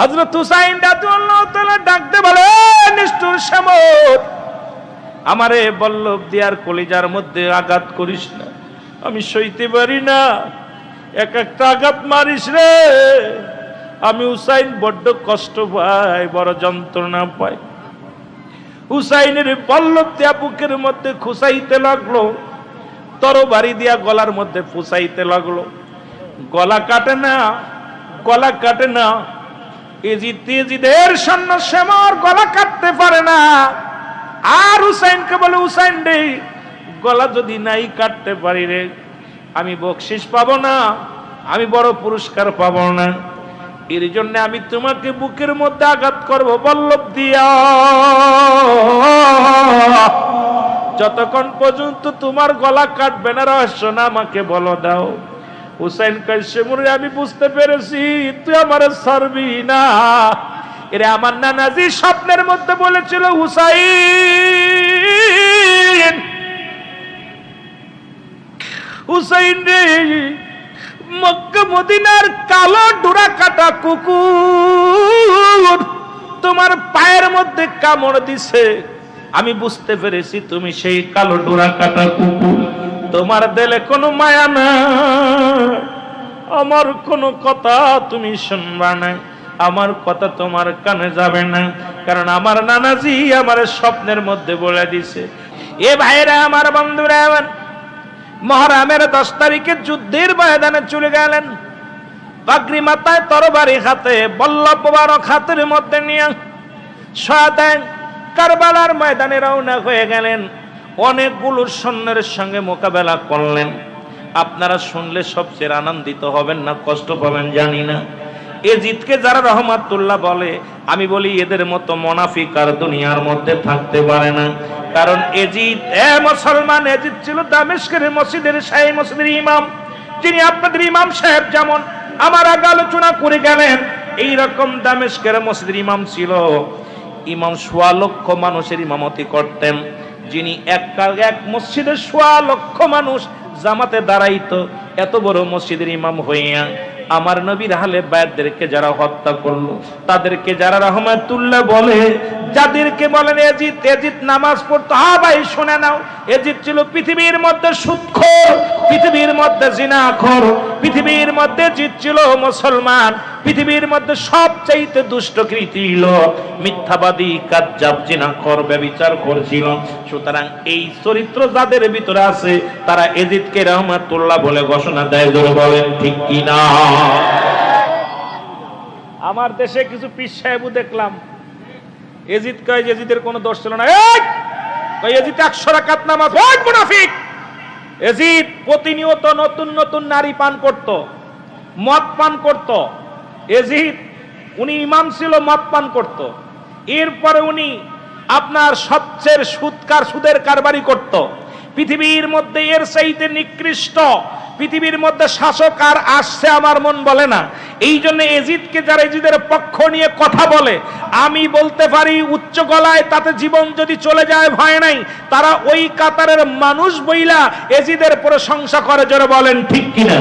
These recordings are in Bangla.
হজরত হুসাইন রাদিয়াল্লাহু তাআলা ডাকতে বলে, "এ নিষ্ঠুর শ্যামর আমারে বল্লভ দিয়ার কলিজার মধ্যে আঘাত করিস না। আমি সইতে পারি না। এক একটা আঘাত মারিস রে। আমি হুসাইন বড্ড কষ্ট পাই, বড় যন্ত্রণা পাই। হুসাইনের বল্লভ দিয়া বুকের মধ্যে খুসাইতে লাগল। তরবারি দিয়া গলার মধ্যে ফুসাইতে লাগল। গলা কাটে না, গলা কাটে না। এজি তেজিদের সৈন্য শ্যামর গলা কাটতে পারে না। আর হুসাইনকে বলে, হুসাইন রে, গলা যদি নাই কাটতে পারি রে, আমি বকশিস পাবো না, আমি বড় পুরস্কার পাবো না। এর জন্য আমি তোমাকে বুকের মধ্যে আঘাত করব, বল্লভ দিয়া। যতক্ষণ পর্যন্ত তোমার গলা কাটবে না, রহস্য না আমাকে বলো দাও। হুসাইন কাশ্যমুরে আমি বুঝতে পেরেছি, তুই আমার সারবি না। এরে আমার নানাজি স্বপ্নের মধ্যে বলেছিল, হুসাইন হুসাইন রে, মক্কা, মদিনার কালো ডোরা কাটা কুকুর তোমার পায়ের মধ্যে কামড় দিছে। আমি বুঝতে পেরেছি তুমি সেই কালো ডোরা কাটা কুকুর। তোমার দিলে কোনো মায়া না আমার কোনো কথা তুমি শুনবা না আমার কথা তোমার কানে যাবে না কারণ আমার নানাজি আমার স্বপ্নের মধ্যে বলে দিছে, এ ভাইরা, আমার বন্ধুরা, আমার মহরামের দশ তারিখে যুদ্ধের ময়দানে চলে গেলেন। পাগড়ি মাথায় তরবারি হাতে, বল্লভ হাতের মধ্যে নিয়ে সয়াতেন কারবালার ময়দানে রওনা হয়ে গেলেন। অনেকগুলো সৈন্যের সঙ্গে মোকাবেলা করলেন। আপনারা শুনলে সবচেয়ে আনন্দিত হবেন না, কষ্ট পাবেন, জানি না। এ জিতকে যারা রহমাতুল্লাহ বলে, আমি বলি এদের মতো মোনাফিক আর দুনিয়ার মধ্যে থাকতে পারে না। কারণ এজিদ, এ মুসলমান, এজিদ ছিল দামেশকের মসজিদের শাহী মসজিদের ইমাম। যিনি আপনাদের ইমাম সাহেব যেমন। আমার আগে আলোচনা করে গেলেন এই রকম দামেশকের মসজিদের ইমাম ছিল। ইমাম সোয়া লক্ষ মানুষের ইমামতি করতেন। যিনি এককাল এক মসজিদের সোয়া লক্ষ মানুষ জামাতে দাঁড়াইতো, এত বড় মসজিদের ইমাম হইয়া আমার নবীর হালে বায়দেরকে যারা হত্যা করল, তাদেরকে যারা রহমাতুল্লাহ বলে, যাদেরকে বলেন এজিত এজিত নামাজ পড়তো হা ভাই শুনে নাও এজিত ছিল পৃথিবীর মধ্যে সুৎখোর পৃথিবীর মধ্যে জিনাখোর, পৃথিবীর মধ্যে জিত ছিল মুসলমান, পৃথিবীর মধ্যে সবচাইতে দুষ্ট কৃতি লোক, মিথ্যাবাদী, কাজ্জাব, জিনাখোর ব্যবিচার করছিল। সুতরাং এই চরিত্র যাদের ভিতরে আছে, তারা এজিদকে রহমাতুল্লাহ বলে ঘোষণা দেয়, জোরে বলেন, ঠিক কিনা আমার দেশে কিছু পীর সাহেবও দেখলাম। এজিদ কয় এজিদের কোনো দোষ ছিল না। এই! এজিদ একশো রাকাত নামাজ। ওই মুনাফিক! এজিদ প্রতিনিয়ত নতুন নতুন নারী পান করত, মদ পান করত। এজিদ, উনি ইমাম ছিল, মদ পান করত। এরপরে উনি আপনার সবচেয়ে সুদকার সুদের কারবারি করত। পৃথিবীর মধ্যে এর চাইতে নিকৃষ্ট, পৃথিবীর মধ্যে শাসক আর আসছে আমার মন বলে না। এই জন্য এজিদকে যারা এজিদের পক্ষ নিয়ে কথা বলে, আমি বলতে পারি উচ্চ গলায় তাতে জীবন যদি চলে যায় ভয় নাই, তারা ওই কাতারের মানুষ বইলা এজিদের প্রশংসা করে, জোরে বলেন ঠিক কিনা?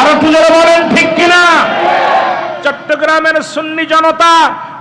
আরও জোরে বলেন ঠিক কিনা? চট্টগ্রামের সুন্নি জনতা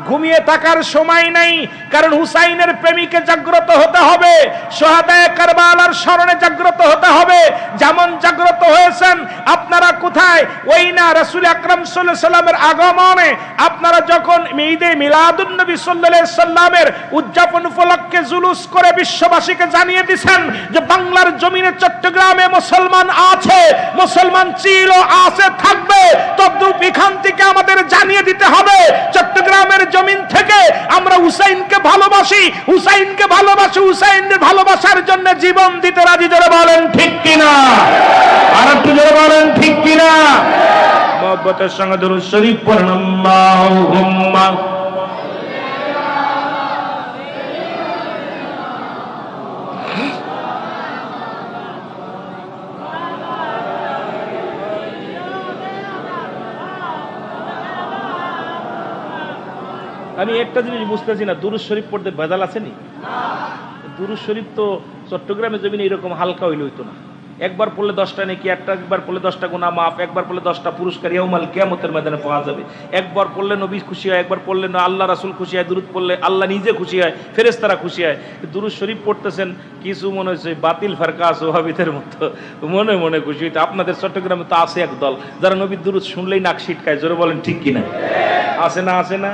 ঘুমিয়ে থাকার সময় নাই, কারণ হুসাইনের প্রেমিকে জাগ্রত হতে হবে, সোহাদায় কারবালার স্মরণে জাগ্রত হতে হবে। যেমন জাগ্রত হয়েছেন, আপনারা কোথায়? ওই না রাসূল আকরাম সাল্লামের আগমনে। আপনারা যখন ঈদে মিলাদুন নবী সাল্লামের উদযাপন উপলক্ষে জুলুস করে বিশ্ববাসীকে জানিয়ে দিছেন যে বাংলার জমিনে চট্টগ্রামে মুসলমান আছে, মুসলমান ছিল আছে, থাকবে। তদ্রূপ এখান থেকে আমাদের জানিয়ে দিতে হবে, চট্টগ্রামের জমিন থেকে আমরা হুসাইনকে ভালোবাসি। হুসাইনকে ভালোবাসি, হুসাইনের ভালোবাসার জন্য জীবন দিতে রাজি, জোরে বলেন, ঠিক কিনা? আর একটু জোরে বলেন, ঠিক কিনা? মহব্বতের সঙ্গে ধরুন শরীফ পড়েন আমি একটা জিনিস বুঝতেছি না দুরুজ শরীফ পড়তে ভেজাল আসেনি দুরুজ শরীফ তো চট্টগ্রামের জমিনে এরকম হালকা হইলে হইতো না। একবার পড়লে দশটা নাকি, একটা একবার পড়লে দশটা গুণা মাফ, একবার পড়লে দশটা পুরস্কার, ইয়াউমাল কিয়ামতের ময়দানে পাওয়া যাবে। একবার পড়লে নবী খুশি হয়, একবার পড়লে না, আল্লাহ রাসুল খুশি হয়, দুরুদ পড়লে আল্লাহ নিজে খুশি হয়, ফেরেশতারা খুশি হয়। দুরুদ শরীফ পড়তেছেন, কিছু মনে হচ্ছে বাতিল ফারকা সোহাবিদের মতো। মনে মনে খুশি হইতে, আপনাদের চট্টগ্রামে তো আছে এক দল যারা নবীর দুরুদ শুনলেই নাক ছিটকায়, জোরে বলেন ঠিক কিনা? আছে না আছে না?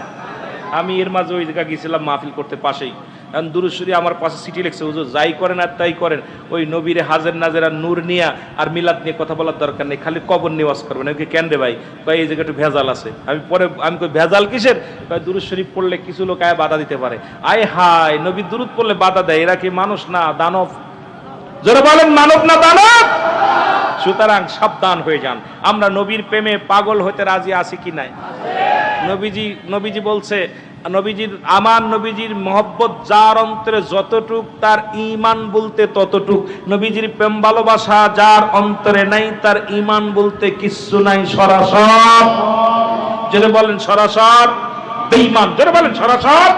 আমি এর মাঝে ওই জায়গা গেছিলাম মাহফিল করতে পাশেই। কারণ দুরুশ্বরী আমার পাশে সিটি লেখছে, হুজুর, যাই করেন আর তাই করেন। ওই নবীরে হাজের নাজের আর নূর নিয়া আর মিলাদ নিয়ে কথা বলার দরকার নেই, খালি কবর নিয়ে ওয়াজ করবেন। ওকে কেন রে ভাই? ভাই এই জায়গাটা ভেজাল আছে। আমি পরে, আমি কই, ভেজাল কিসের? ভাই দুরুদ শরীফ পড়লে কিছু লোক আয় বাধা দিতে পারে। আয় হায়, নবী দুরুদ পড়লে বাধা দেয়, এরা কি মানুষ না দানব? যারা বলেন, মানব না দানব? সুতরাং সাবধান হয়ে যান। আমরা নবীর প্রেমে পাগল হতে রাজি আছি কি নাই? নবীজি নবীজি বলছে, নবীজির আমার নবীজির মহব্বত যার অন্তরে যতটুক, তার ইমান বলতে ততটুক। নবীজির প্রেম ভালোবাসা যার অন্তরে নাই, তার ইমান বলতে কিচ্ছু নাই, সরাসর। যেটা বলেন, সরাসর। বেঈমান যেটা বলেন, সরাসর।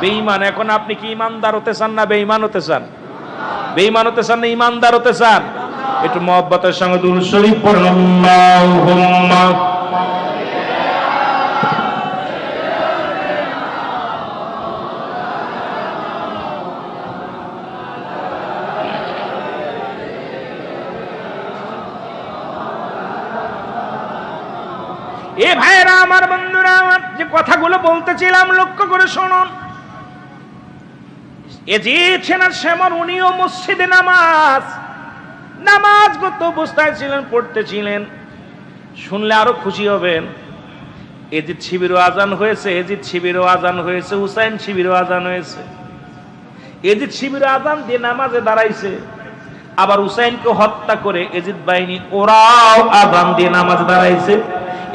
বেঈমান, এখন আপনি কি ইমানদার হতে চান না বেঈমান হতে চান? বেঈমান হতে চান না ইমানদার হতে চান? একটু মহব্বতের সঙ্গে দুরূদ শরীফ পড়ুন। আল্লাহুম্মা। এ ভাইরা আমার বন্ধুরা, আমার যে কথাগুলো বলতেছিলাম, লক্ষ্য করে শুনুন। এ যে সেনার শ্যামর উনিও মসজিদে নামাজ নামাজ গত অবস্থায় ছিলেন, পড়তেছিলেন। শুনলে আরও খুশি হবেন। এজিদ শিবিরও আজান হয়েছে, এজিদ শিবিরও আজান হয়েছে, হুসাইন শিবিরও আজান হয়েছে। এজিদ শিবিরও আজান দিয়ে নামাজে দাঁড়াইছে। আবার হুসাইনকে হত্যা করে এজিদ বাহিনী, ওরাও আজান দিয়ে নামাজ দাঁড়াইছে।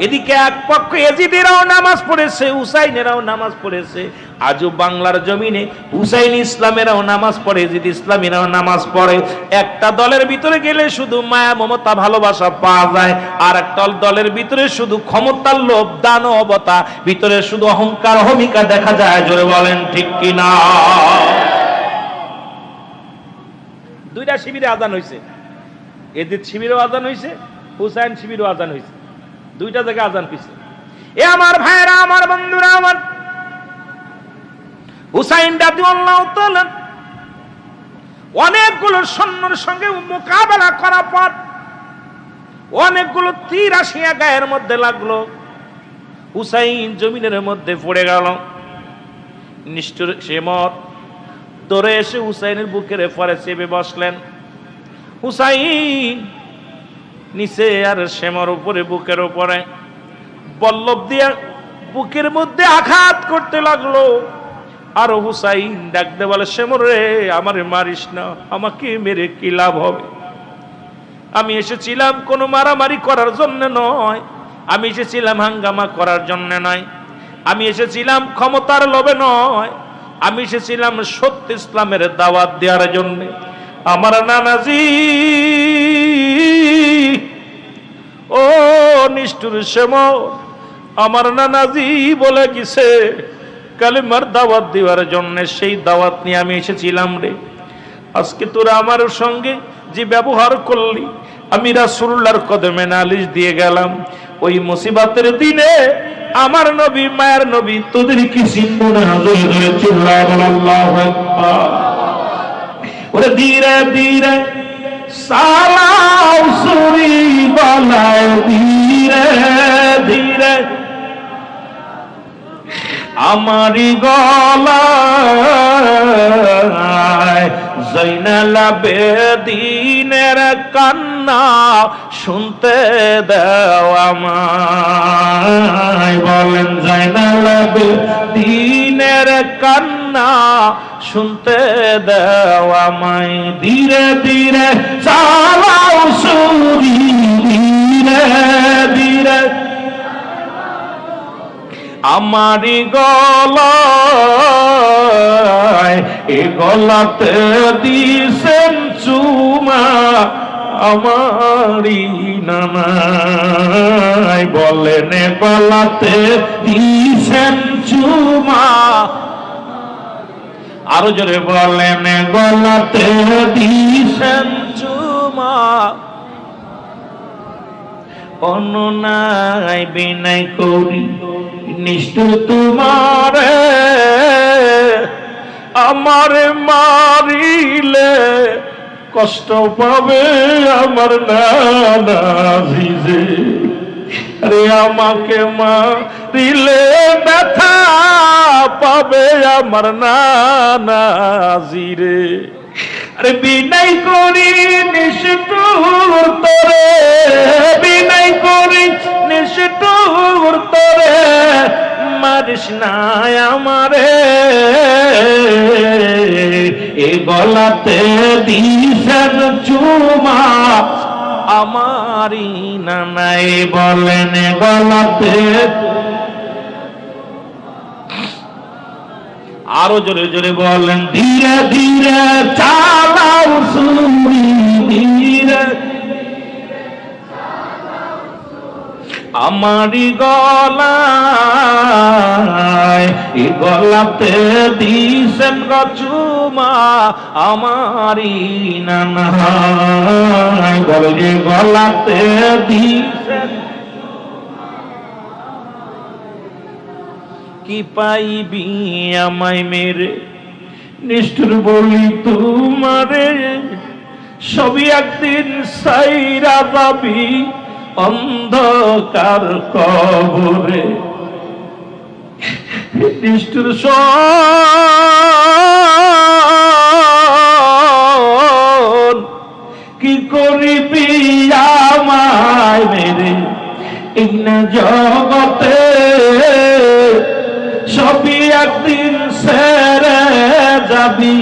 এদিকে এক পক্ষ এজিদেরাও নামাজ পড়েছে, হুসাইনেরাও নামাজ পড়েছে। আজও বাংলার জমিনে হুসাইন ইসলামেরাও নামাজ পড়ে, এজিদ ইসলামীরাও নামাজ পড়ে। একটা দলের ভিতরে গেলে শুধু মায়া, মমতা, ভালোবাসা পাওয়া যায়। আর একটা দলের ভিতরে শুধু ক্ষমতার লোভ দানবতা ভিতরে শুধু অহংকার, অহমিকা দেখা যায়, জোরে বলেন ঠিক কিনা? দুইটা শিবিরে আজান হয়েছে এদের শিবিরও আজান হয়েছে হুসাইন শিবিরও আজান হয়েছে দুইটা জায়গায় আজান পিছে। এ আমার ভাইরা, আমার বন্ধুরা, আমার হুসাইন রাদিয়াল্লাহু তাআলা, অনেকগুলো সৈন্যর সঙ্গে মোকাবেলা করা পর অনেকগুলো তীর আসিয়া গায়ের মধ্যে লাগল। হুসাইন জমিনের মধ্যে পড়ে গেল। নিষ্ঠুর সে মত দৌড়ে এসে হুসাইনের বুকের পরে চেপে বসলেন। হুসাইন নিচে আর শ্যামর উপরে, বুকের উপরে। বল্লভ দিয়া বুকের মধ্যে আঘাত করতে লাগল। আর হুসাইন ডাকতে বলে, শ্যামর রে, আমারে মারিস না, আমাকে মেরে কি লাভ হবে? আমি এসেছিলাম কোনো মারামারি করার জন্য নয়। আমি এসেছিলাম হাঙ্গামা করার জন্য নয়। আমি এসেছিলাম ক্ষমতার লোভে নয়। আমি এসেছিলাম সত্য ইসলামের দাওয়াত দেওয়ার জন্য। আমার নানাজি ও নিষ্ঠুর শ্যাম আমার নানাজি বলে গেছে, কালিমার দাওয়াত দেওয়ার জন্য সেই দাওয়াত নিয়ে আমি এসেছিলাম রে। আজকে তোরা আমার সঙ্গে যে ব্যবহার করলি, আমি রাসূলুল্লাহর কদমে নালিশ দিয়ে গেলাম, ওই মুসিবতের দিনে আমার নবী, মায়ের নবী তোদের কি আকবার। ওরে ধীরে ধীরে সালাও সুরি বলাও ধীরে ধীরে। আমারি গলায় জৈনালা বেদিনের কান্না শুনতে দাও আমায়। বলেন জৈনালা বেদিনের কান্না শুনতে দাও আমায়। ধীরে ধীরে চালাও সুরি ধীরে। ধীরে আমারি গলায় এ গলাতে দিছেন চুমা। আমারি নানাই বলেন গলাতে দিছেন চুমা। আরও জোরে বলেন, গলাতে দিছেন চুমা। অনুনাই বিনয় করি নিষ্ঠুর তোমার আমার মারিলে কষ্ট পাবে আমার নানা ভিজে। আরে আমাকে মারিলে ব্যথা পাবে আমার নানা জিরে। আরে বিনয় করি নিষ্ঠুর তরে, বিনয় করি নিষ্ঠুর মারিস নাই আমারে। এ গলাতে দিছেন চুমা আমারই নাই বলেন গলাতে। আরও জোরে জোরে বলেন ধীরে ধীরে চালাও সুরি ধীরে। আমারি গলায় এই গলাতে দিছেন গচুমা আমারি নানাই বলে গলাতে দিছেন কি পাইবি আমায় মেরে? নিষ্ঠুর বলি তোমারে, সবই একদিন সাইরা যাবি অন্ধকার কবরে। নিষ্ঠুর কি করিবি আমায় মেরে? এই না জগতে সবই একদিন সেরে যাবি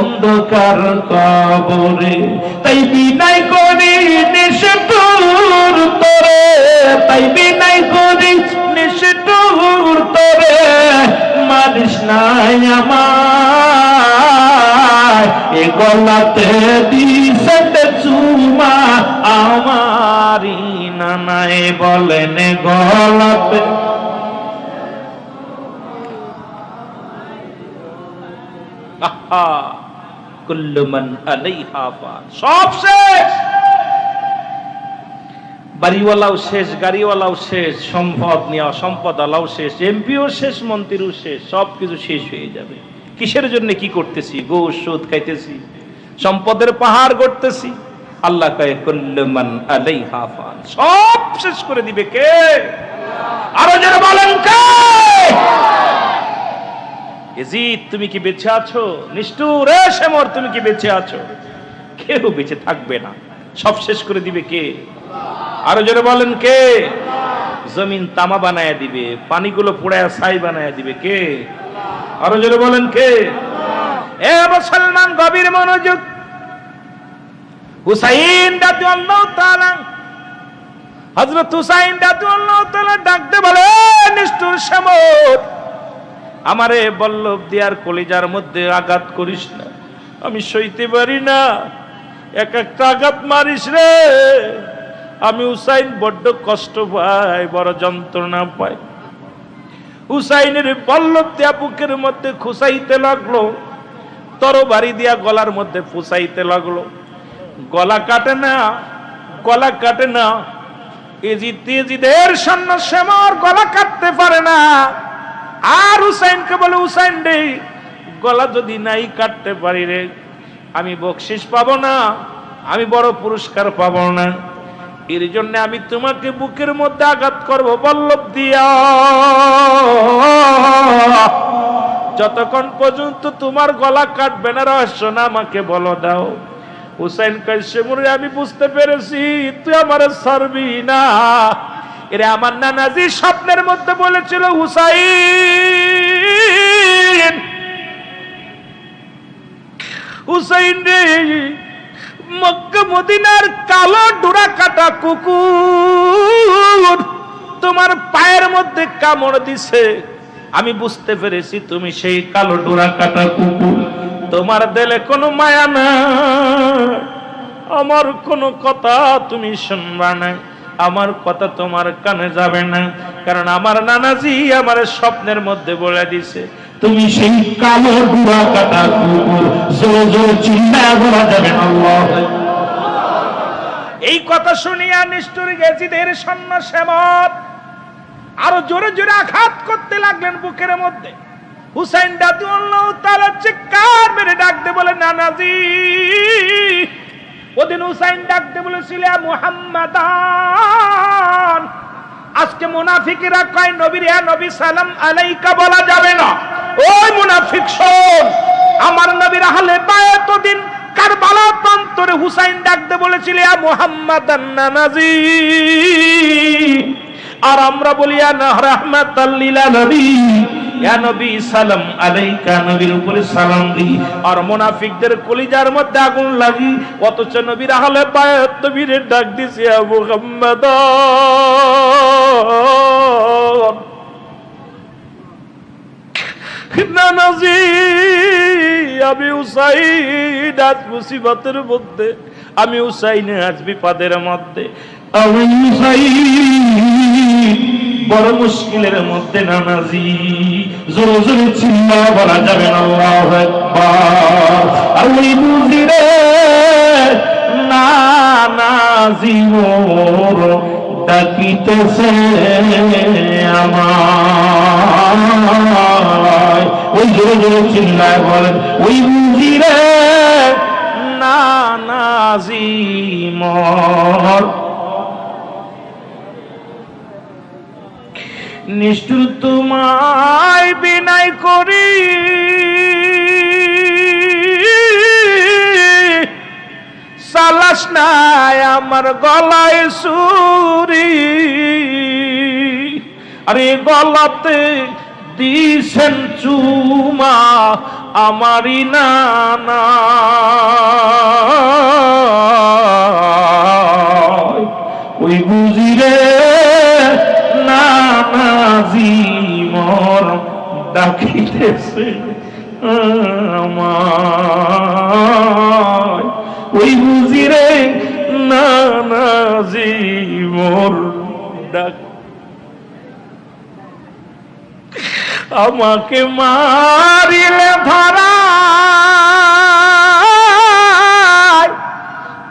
অন্ধকার কবরে। তাই বিনাই করি নিষ্ঠুর তোরে তাই বিনাই করি নিষ্ঠুর তোরে। মারিস নাই আমার এ গলাতে দিছেন চুমা আমারি নানায় বলেন গলাতে। সব শেষ! বাড়িওয়ালাও শেষ, গাড়িওয়ালাও শেষ, সম্পদ নেওয়া সম্পদ আলাও শেষ, এমপিও শেষ, মন্ত্রীও শেষ সব কিছু শেষ হয়ে যাবে। কিসের জন্য কি করতেছি? গো সুদ খাইতেছি। সম্পদের পাহাড় গড়তেছি। আল্লাহ কয়ে, কুল্লু মান আলাইহা ফান। সব শেষ করে দিবে কে? আরও যারা বলেন তুমি কি বেঁচে আছো? নিষ্ঠুর তুমি কি বেঁচে আছো? কেউ বেঁচে থাকবে না। সব শেষ করে দিবে কে? আরও জোরে বলেন কে? জমিন তামা বানায় দিবে, পানিগুলো পুড়ায় ছাই বানায় দিবে, কে? আরও জোরে বলেন কে? এ মুসলমান গভীর মনোযোগ। হুসাইন দাদু আল্লাহ তাআলা, হযরত হুসাইন দাদু আল্লাহ তাআলা ডাকতে বলে, "এ নিষ্ঠুর শ্যামর আমারে বল্লভ দিয়ার কলিজার মধ্যে আঘাত করিস না। আমি সইতে পারি না। এক একটা আঘাত মারিস রে। আমি হুসাইন বড্ড কষ্ট পাই, বড় যন্ত্রণা পাই। হুসাইনের বল্লভ দিয়া বুকের মধ্যে খুসাইতে লাগল, তরবারি দিয়া গলার মধ্যে ফুসাইতে লাগল। গলা কাটে না, গলা কাটে না। এজিদ তেজিদের সৈন্য শ্যামর গলা কাটতে পারে না। আর হুসাইনকে বলে হুসাইন রে, গলা যদি নাই কাটতে পারি রে, আমি বকশিস পাবো না, আমি বড় পুরস্কার পাবো না। এর জন্য আমি তোমাকে বুকের মধ্যে আঘাত করব বল্লভ দিয়া। যতক্ষণ পর্যন্ত তোমার গলা কাটবে না রহস্য না আমাকে বলো দাও। হুসাইন কাইসেমুরে আমি বুঝতে পেরেছি, তুই আমার সারবি না। এরে আমার নানাজি স্বপ্নের মধ্যে বলেছিল, হুসাইন। হুসাইন রে মদিনার কালো ডোরা কাটা কুকুর তোমার পায়ের মধ্যে কামড় দিছে। আমি বুঝতে পেরেছি তুমি সেই কালো ডোরা কাটা কুকুর। তোমার দিলে কোনো মায়া না। আমার কোনো কথা তুমি শুনবা না। আমার কথা তোমার কানে যাবে না। কারণ আমার নানাজি আমার স্বপ্নের মধ্যে বলে দিছে তুমি সেই কালো বুড়া কাটা কুকুর, জোরে জোরে চিল্লা বলা যাবে আল্লাহ। এই কথা শুনিয়া নিষ্ঠুর গেজিদের সৈন্য সেবক আরও জোরে জোরে আঘাত করতে লাগলেন বুকের মধ্যে। হুসাইন রাদিয়াল্লাহু তাআলা চিৎকার মেরে ডাকতে বলে, নানাজি, ওদিন হুসাইন ডাকতে বলেছিল মুহাম্মাদান, আজকে মুনাফিকেরা কয়, নবীর হ্যাঁ নবী সালাম আলাইকা বলা যাবে না। ওই মুনাফিক শোন, আমার নবীর আহলে বায়াত দিন কারবালা প্রান্তরে হুসাইন ডাকতে বলেছিল মুহাম্মাদান নানাজি আর আমরা বলি রাহমাতাল্লিল নবী, সালাম আলাইকা। নবীর উপরে সালাম দি আর মুনাফিকদের কলিজার মধ্যে আগুন লাগি, অথচ নবীর আহলে বায়াত নবীর ডাক দিছে, ইয়া মুহাম্মাদ নানাজি আমি উসাইন আজ মুসিবতের মধ্যে, আমি উসাইনে আজ বিপদের মধ্যে। আমি সাই বড় মুশকিলের মধ্যে নানাজি জোরে জোরে চিল্লা বলা যাবে না, আল্লাহু আকবার। আমি বুঝি রে নানাজি ডাকিতেছে আমায়। ওই জোরে জোরে চিল্লায় বলেন, ওই বুঝি রে নানাজি মোর। নিষ্ঠুর তোমায় বিনাই করি। সালাস নাই, আমার গলায় সুরি আরে গলাতে দিছেন চুমা আমারি নানা। ওই বুঝিরে নানাজি মর ডাকিতেছে আমায় ওই বুঝিরে নানাজি মোর ডাক। আমাকে মারিলে ধরা।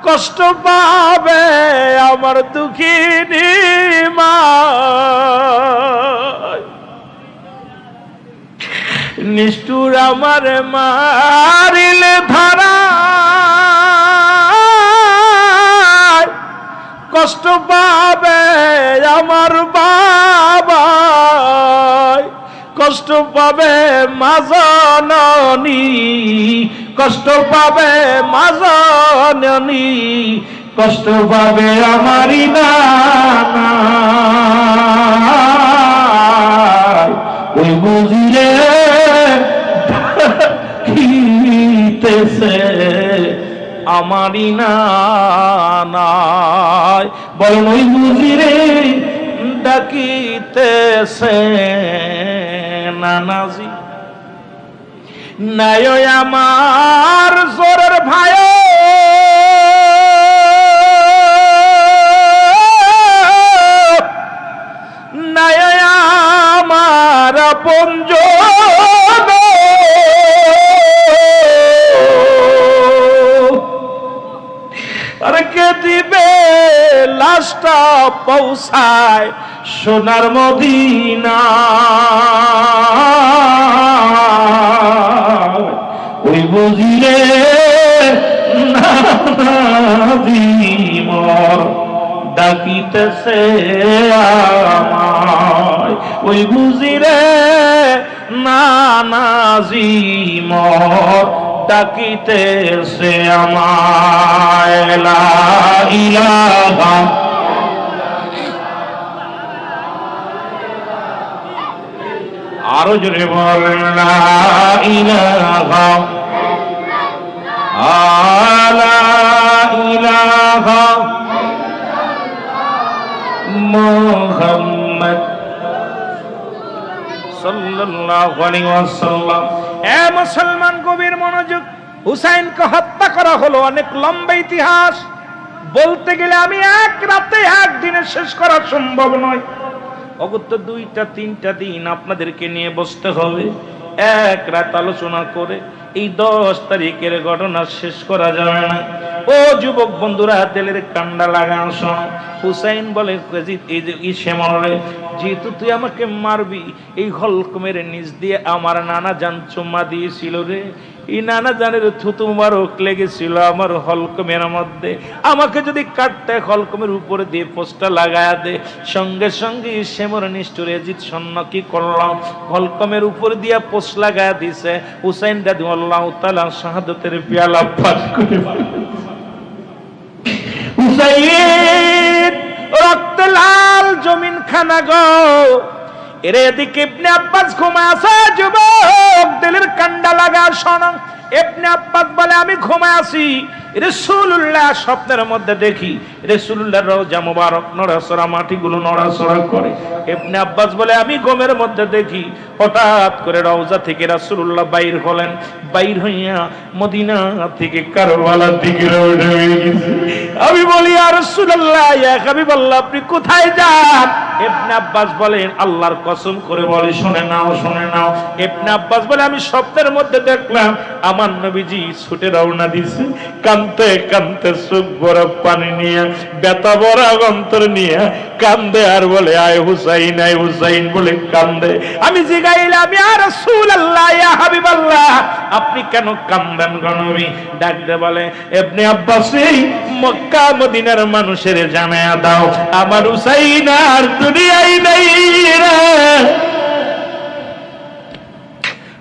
কষ্ট পাবে আমার দুঃখিনী মা। নিষ্ঠুর আমার মারিলে ধরা। কষ্ট পাবে আমার বাবা কষ্ট পাবে মাজননী কষ্ট পাবে মাজননী কষ্ট পাবে আমারই নানা। ওই বুঝিরে খিতেছে আমারই নানায় বলেন ওই বুঝিরে ডাকিতেছে নানাজি। নাই আমার জোরের ভাই নাই আমার পঞ্জ দিবে লাশটা পৌঁছায় সোনার মদিনা। ওই মর ডাকিতেছে ওই বুঝিরে নানাজি মর ডাকিতেছে আমায়। লা ইলাহা আরও জোরে বলেন লা ইলাহা। আলা ইলাহা মুহাম্মদ সাল্লাল্লাহু আলাইহি ওয়াসাল্লাম। এ মুসলমান গভীর মনোযোগ হুসাইনকে হত্যা করা হলো অনেক লম্বা ইতিহাস। বলতে গেলে আমি এক রাতে একদিনে শেষ করা সম্ভব নয়। অগত্য দুইটা তিনটা দিন আপনাদেরকে নিয়ে বসতে হবে। এক রাত আলোচনা করে এই দশ তারিখের ঘটনা শেষ করা যাবে না। ও যুবক বন্ধুরা তেলের কান্ডা লাগান শোনো। হুসাইন বলে "ইয়াজিদ, এই যে ই শ্যামলে যেহেতু তুই আমাকে মারবি এই হলকমের নিচ দিয়ে আমার নানা জান চুম্মা দিয়েছিল রে। এই নানা জানের থুতু মারক লেগেছিল আমার হলকমের মধ্যে। আমাকে যদি কাটতে হলকমের উপরে দিয়ে পোস্টটা লাগায়া দে। সঙ্গে সঙ্গে শ্যামর নিষ্ঠুর এজিত সন্ন কি করলাম? হলকমের উপর দিয়া পোস্ট লাগায়া দিছে। হুসাইন দাদু আল্লাহ তালা শাহাদতের পেয়ালা পাক করে হুসাইন, রক্ত লাল জমিন খানা গো। এর এদিকে ইবনে আব্বাস ঘুমায় আছে যুবক দিলের কান্ডা লাগা শোনো ইবনে আব্বাস বলে, আমি ঘুমায় আছি। রাসূলুল্লাহ স্বপ্নের মধ্যে দেখি, রাসূলুল্লাহর রওজা মোবারক, নড়াচড়া মাটিগুলো নড়াচড়া করে। ইবনে আব্বাস বলে, আমি ঘুমের মধ্যে দেখি, হঠাৎ করে রওজা থেকে রাসূলুল্লাহ বাইর হলেন। বাইর হইয়া মদিনা থেকে কারবালার দিকে আমি বলি আর রাসূলুল্লাহ, ইয়া হাবিবাল্লাহ, আপনি কোথায় যান? ইবনে আব্বাস বলেন আল্লাহর কসম করে বলে, শুনে নাও শুনে নাও। ইবনে আব্বাস বলে, আমি স্বপ্নের মধ্যে দেখলাম, আমার নবীজি ছুটে রওনা দিছে। কানতে কানতে চোখ ভরা পানি নিয়ে বেতা ভরা অন্তর নিয়ে কান্দে আর বলে, আয় হুসাইন আয় হুসাইন বলে কান্দে। আমি জিগাইলাম, ইয়া রাসূলুল্লাহ, ইয়া হাবিবাল্লাহ, আপনি কেন কান্দেন গনবী ডাকতে বলে, ইবনে আব্বাস, মক্কা মদিনার মানুষের জানায়া দাও, আমার হুসাইন আর দুনিয়ায় নাই রে।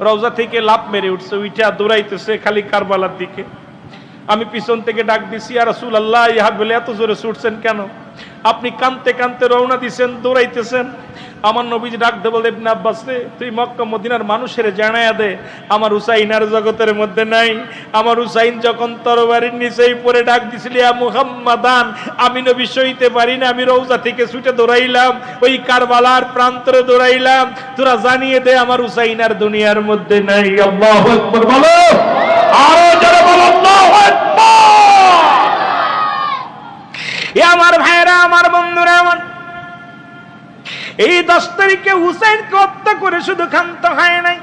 রওজা থেকে লাভ মেরে উঠছে উইটা দৌড়াইতেছে খালি কারবালার দিকে। আমি পিছন থেকে ডাক দিছি আর রসুল আল্লাহ ইহা বলে এত জোরে ছুটছেন কেন? আপনি কানতে কানতে রওনা দিছেন, দৌড়াইতেছেন। আমার নবীজি ডাক বলে, ইবনে আব্বাস রে, তুই মক্কা, মদিনার মানুষের জানায়া দে। আমার হুসাইন আর জগতের মধ্যে নাই। আমার হুসাইন যখন তরবারির নিচেই পরে ডাক দিছিলি মুহাম্মাদান, আমি নবী সইতে পারি না, আমি রওজা থেকে ছুটে দৌড়াইলাম, ওই কারবালার প্রান্তরে দৌড়াইলাম। তোরা জানিয়ে দে, আমার হুসাইন আর দুনিয়ার মধ্যে নাই। আল্লাহু আকবার, বলো। আরও জোরে বলো, আল্লাহু আকবার! এ আমার ভাইরা, আমার বন্ধুরা, আমার এই দশ তারিখে হুসাইনকে হত্যা করে শুধু ক্ষান্ত হয় নাই।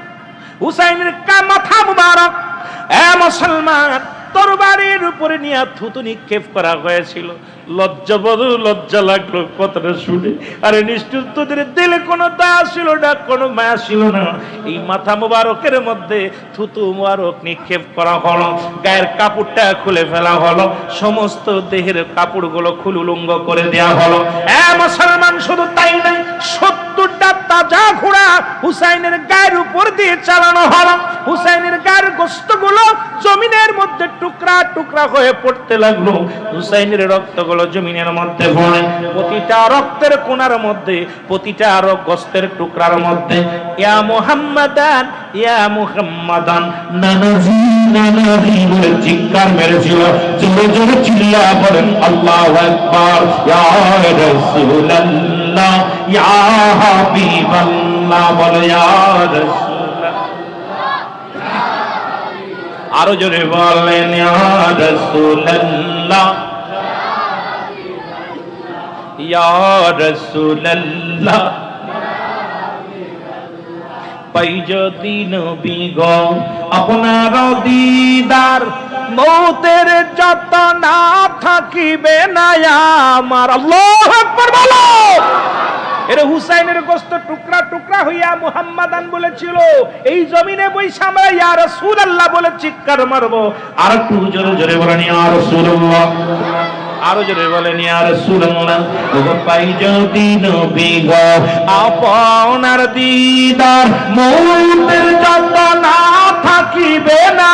হুসাইনের মাথা মুবারক। এ মুসলমান তরবারির উপরে নিয়ে থুতু নিক্ষেপ করা হয়েছিল। লজ্জা লজ্জা লাগল কথাটা শুনে। আরে তোদের দিলে কোনো দা ছিল না, কোনো মায়া ছিল না। এই মাথা মুবারকের মধ্যে থুতু মুবারক নিক্ষেপ করা হলো। গায়ের কাপড়টা খুলে ফেলা হলো। সমস্ত দেহের কাপড়গুলো খুলুলুঙ্গ করে দেয়া হলো। এ মুসলমান, শুধু তাই নাই সত্তরটা তাজা ঘোড়া হুসাইনের গায়ের উপর দিয়ে চালানো হলো হুসাইনের গায়ের গোস্তগুলো জমিনের মধ্যে টুকরা টুকরা হয়ে পড়তে লাগল। হুসাইনের রক্তগুলো জমিনের মধ্যে পড়ে। প্রতিটা রক্তের কোণার মধ্যে, প্রতিটা রক গোস্তের টুকরার মধ্যে, ইয়া মুহাম্মাদান ইয়া মুহাম্মাদান। নানাজি নানাজি বলে চিৎকার মেরেছিল। জোরে জোরে চিল্লা বলেন, আল্লাহু আকবার, ইয়া রাসূলুল্লাহ। ইয়া হাবিবাল্লাহ বলে, ইয়া রাসূলুল্লাহ আরও জোরে বলেন, ইয়া রাসূলুল্লাহ ইয়া রাসূলুল্লাহ পাই যদি নবী গো আপনার দিদার মৌতের যত না থাকিবে না আমার। আল্লাহ আকবার বলো। হুসাইনের গোস্ত টুকরা টুকরা হইয়া মুহাম্মাদান বলেছিল, এই জমিনে বৈশা আমরা ইয়া রাসূলুল্লাহ বলে চিৎকার মারবো। আর একটু জোরে জোরে বলেন, ইয়া রাসূলুল্লাহ। আরও জোরে বলেন ইয়া রাসূলুল্লাহ ও পাই যদি নবী গো, আপনার দিদার মৌতের যত না থাকিবে না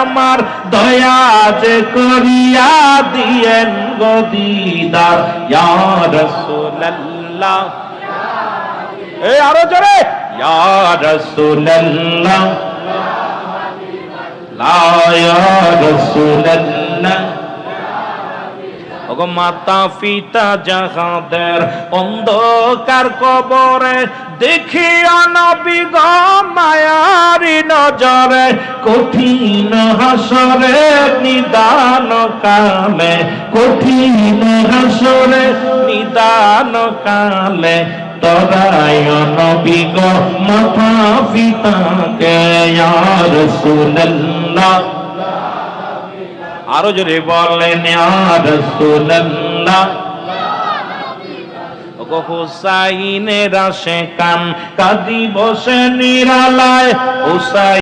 আমার, দয়া যে করিয়া দিয়েন গো দিদার। ইয়া রাসূলুল্লাহ। এই আরও জোরে, ইয়া রাসূলুল্লাহ, লা ইয়া রাসূলুল্লাহ। ওগো মাতা পিতা যাহাদের অন্ধকার কবরে, দেখিয়া নবী গো মায়ারি নজরে, কঠিন হাসরে নিদান কালে, কঠিন হাসরে নিদান কালে, তরায় নবী গো মাথা পিতাকে ইয়ার সুল্লাহ আরও জোরে বলেন হুসাইনের আশে কান কাদি বসে নিরালায়। হুসাইন